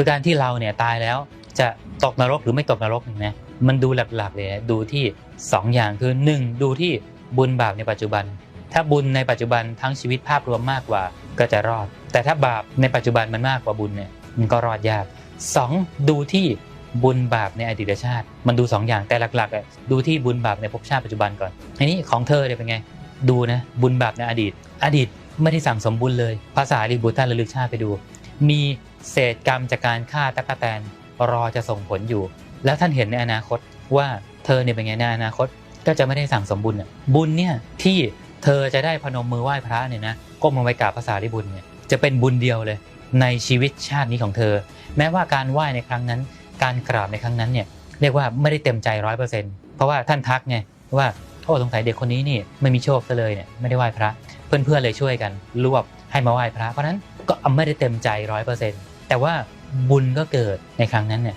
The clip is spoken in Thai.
คือการที่เราเนี่ยตายแล้วจะตกนรกหรือไม่ตกนรกนะมันดูหลักๆเลยดูที่ 2 อย่างคือ 1 ดูที่บุญบาปในปัจจุบัน ถ้าบุญในปัจจุบันทั้งชีวิตภาพรวมมากกว่าก็จะรอด แต่ถ้าบาปในปัจจุบันมันมากกว่าบุญเนี่ยมันก็รอดยาก 2. ดูที่บุญบาปในอดีตชาติ มันดู 2 อย่างแต่หลักๆดูที่บุญบาปในภพชาติปัจจุบันก่อนทีนี้ของเธอเนี่ยเป็นไง ดูนะบุญบาปในอดีต อดีตไม่ได้สั่งสมบุญเลย ภาษาลิบุตรท่านระลึกชาติไปดู มีเศษกรรมจากการฆ่าตะกแตนรอจะส่งผลอยู่ แล้วท่านเห็นในอนาคตว่าเธอเนี่ยเป็นไงในอนาคตก็จะไม่ได้สั่งสมบุญอะบุญเนี่ยที่เธอจะได้พนมมือไหว้พระเนี่ยนะก้มลงไปกราบภาษาลิบุญเนี่ยจะเป็นบุญเดียวเลย ในชีวิตชาตินี้ของเธอ แม้ว่าการไหว้ในครั้งนั้น การกราบในครั้งนั้นเนี่ยเรียกว่าไม่ได้เต็มใจร้อยเปอร์เซ็นต์เพราะว่าท่านทักไงว่าโอ้สงสัยเด็กคนนี้นี่ไม่มีโชคซะเลยเนี่ยไม่ได้ไหว้พระ เพื่อนๆเลยช่วยกันรวบให้มาไหว้พระเพราะนั้น ก็ไม่ได้เต็มใจร้อยเปอร์เซ็นต์แต่ว่าบุญก็เกิดในครั้งนั้นเนี่ย